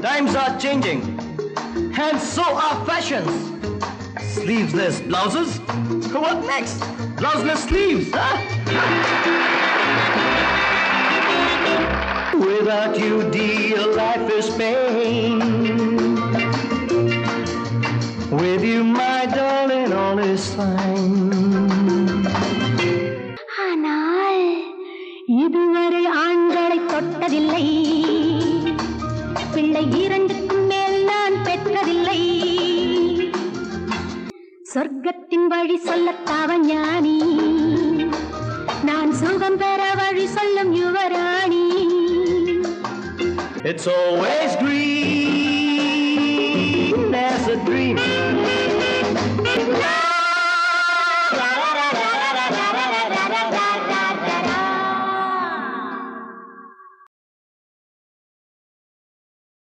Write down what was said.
Times are changing, and so are fashions. Sleeveless blouses? What next? Blouseless sleeves, huh? Without you, dear, life is pain. With you, my darling, all is fine. ஆனால் இதுவரை ஆண்களை தொட்டதில்லை பிள்ளை இரண்டுக்கும் மேல் நான் பெற்றதில்லை. சொர்க்கத்தின் வழி சொல்லத்தாவ ஞானி நான் சுகம் பெற வழி சொல்லும் யுவராணி. It's always green. As a dream.